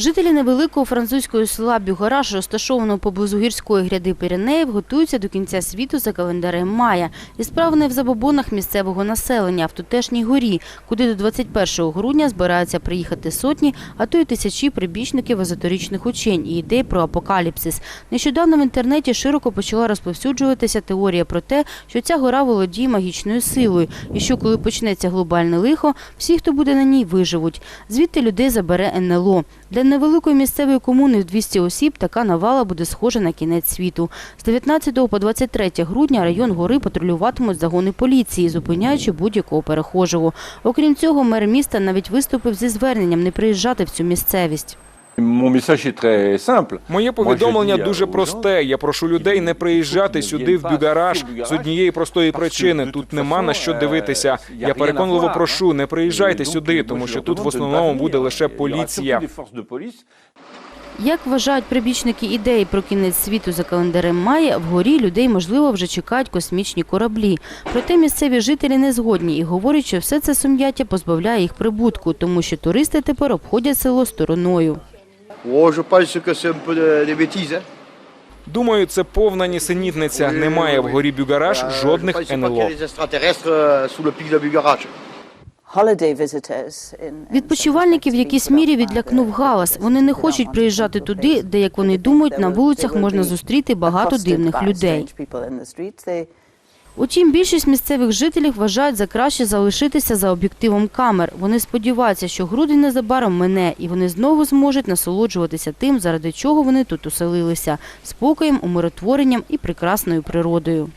Жителі невеликого французького села Бюгараш, розташованого поблизу гірської гряди Піренеїв, готуються до кінця світу за календарем Мая. І справа не в забобонах місцевого населення, в тутешній горі, куди до 21 грудня збираються приїхати сотні, а то й тисячі прибічників езотеричних учень і ідей про апокаліпсис. Нещодавно в інтернеті широко почала розповсюджуватися теорія про те, що ця гора володіє магічною силою, і що коли почнеться глобальне лихо, всі, хто буде на ній, виживуть. Звідти людей забере НЛО. Для невеликої місцевої комуни в 200 осіб така навала буде схожа на кінець світу. З 19 по 23 грудня район гори патрулюватимуть загони поліції, зупиняючи будь-якого перехожого. Окрім цього, мер міста навіть виступив зі зверненням не приїжджати в цю місцевість. Моє повідомлення дуже просте. Я прошу людей не приїжджати сюди в Бюгараж з однієї простої причини. Тут нема на що дивитися. Я переконливо прошу, не приїжджайте сюди, тому що тут в основному буде лише поліція. Як вважають прибічники ідеї про кінець світу за календарем Мая, вгорі людей, можливо, вже чекають космічні кораблі. Проте місцеві жителі не згодні і говорять, що все це сум'яття позбавляє їх прибутку, тому що туристи тепер обходять село стороною. Думаю, це повна нісенітниця. Немає вгорі Бюгараж Euh, je жодних НЛО. in Відпочивальників в якійсь мірі відлякнув галас. Вони не хочуть приїжджати туди, де, як вони думають, на вулицях можна зустріти багато дивних людей. Утім, більшість місцевих жителів вважають за краще залишитися за об'єктивом камер. Вони сподіваються, що грудень незабаром мине, і вони знову зможуть насолоджуватися тим, заради чого вони тут оселилися – спокоєм, умиротворенням і прекрасною природою.